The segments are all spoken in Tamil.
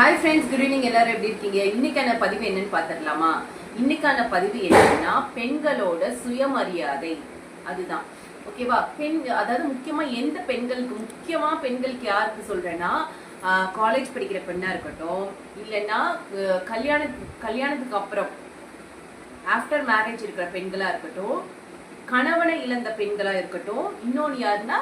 ஹாய் ஃப்ரெண்ட்ஸ் குட் ஈவினிங் எல்லாரும் எப்படி இருக்கீங்க? இன்னைக்கான பதிவு என்னன்னு பார்த்துடலாமா இன்னைக்கான பதிவு என்னன்னா பெண்களோட சுயமரியாதை. அதுதான். ஓகேவா பெண் அதாவது முக்கியமா எந்த பெண்களுக்கு முக்கியமா பெண்களுக்கு யாருக்கு சொல்றேன்னா காலேஜ் படிக்கிற பெண்ணா இருக்கட்டும் இல்லைன்னா கல்யாணத்துக்கு கல்யாணத்துக்கு அப்புறம் ஆஃப்டர் மேரேஜ் இருக்கிற பெண்களா இருக்கட்டும் கணவனை இழந்த பெண்களா இருக்கட்டும் இன்னொன்று யாருன்னா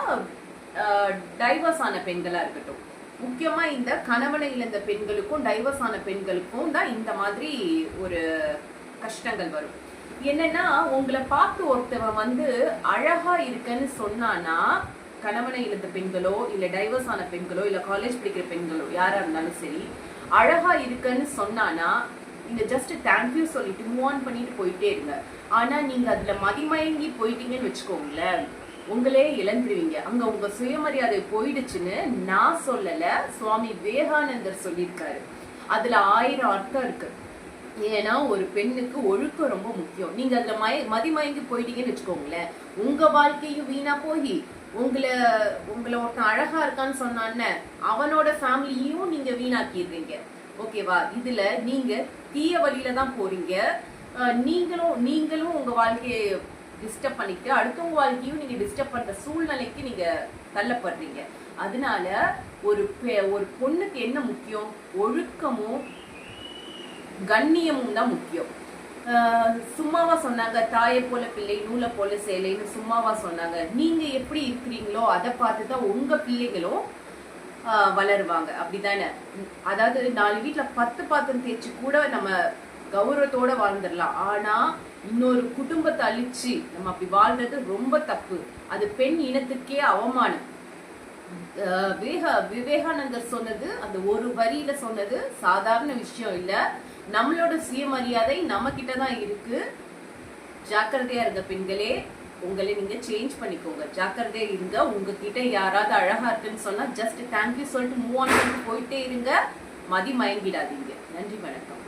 டைவர்ஸ் ஆன பெண்களா இருக்கட்டும். முக்கியமாக இந்த கணவனை இழந்த பெண்களுக்கும் டைவர்ஸ் ஆன பெண்களுக்கும் தான் இந்த மாதிரி ஒரு கஷ்டங்கள் வரும். என்னன்னா உங்களை பார்த்து ஒருத்தவன் வந்து அழகா இருக்கன்னு சொன்னானா கணவனை இழந்த பெண்களோ இல்ல டைவர்ஸ் ஆன பெண்களோ இல்ல காலேஜ் படிக்கிற பெண்களோ யாரா இருந்தாலும் சரி அழகா இருக்குன்னு சொன்னானா நீங்க ஜஸ்ட் தேங்க்யூ சொல்லிட்டு மூவ் ஆன் பண்ணிட்டு போயிட்டே இருங்க. ஆனா நீங்க அதுல மதிமயங்கி போயிட்டீங்கன்னு வச்சுக்கோங்களேன். உங்களே இழந்துருவீங்க. அங்க உங்க சுயமரியாதை போயிடுச்சுன்னு நான் சொல்லல சுவாமி விவேகானந்தர் சொல்லியிருக்காரு. அதுல ஆயிரம் அர்த்தம் இருக்கு. ஏன்னா ஒரு பெண்ணுக்கு ஒழுக்கம் ரொம்ப முக்கியம். நீங்க அதுல மய மதிமயங்கி போயிட்டீங்கன்னு வச்சுக்கோங்களேன். உங்க வாழ்க்கையும் வீணா போய் உங்களை உங்களை ஒருத்தன் அழகா இருக்கான்னு சொன்னான்னு அவனோட ஃபேமிலியும் நீங்க வீணாக்கிடுறீங்க. ஓகேவா? இதுல நீங்க தீய வழியில தான் போறீங்க. நீங்களும் நீங்களும் உங்க வாழ்க்கையை டிஸ்டர்ப் பண்ணிட்டு அடுத்தவங்க வாழ்க்கையும் நீங்க டிஸ்டர்ப் பண்ற சூழ்நிலைக்கு நீங்க தள்ளப்படுறீங்க. அதனால ஒரு பெ- ஒரு பொண்ணுக்கு என்ன முக்கியம்? ஒழுக்கமும் கண்ணியமும் தான் முக்கியம். ஆஹ் சும்மாவா சொன்னாங்க தாயை போல பிள்ளை நூலை போல சேலைன்னு சும்மாவா சொன்னாங்க. நீங்க எப்படி இருக்கிறீங்களோ அதை பார்த்து தான் உங்க பிள்ளைகளும் ஆஹ் வளருவாங்க. அப்படிதானே? அதாவது நாலு வீட்ல பத்து பாத்திரம் தேய்ச்சி கூட நம்ம கௌரவத்தோட வாழ்ந்துடலாம். ஆனா இன்னொரு குடும்பத்தை அழிச்சு நம்ம அப்படி வாழ்றது ரொம்ப தப்பு. அது பெண் இனத்துக்கே அவமானம். விவேக விவேகானந்தர் சொன்னது அந்த ஒரு வரியில சொன்னது சாதாரண விஷயம் இல்ல. நம்மளோட சுயமரியாதை நம்ம கிட்ட தான் இருக்கு. ஜாக்கிரதையா இருங்க பெண்களே. உங்களை நீங்க சேஞ்ச் பண்ணிக்கோங்க. ஜாக்கிரதையா இருங்க. உங்ககிட்ட யாராவது அழகா இருக்குன்னு சொன்னா ஜஸ்ட் தேங்க்யூ சொல்லிட்டு மூவ் ஆன் போயிட்டே இருங்க. மதி மயங்கிடாதீங்க. நன்றி வணக்கம்.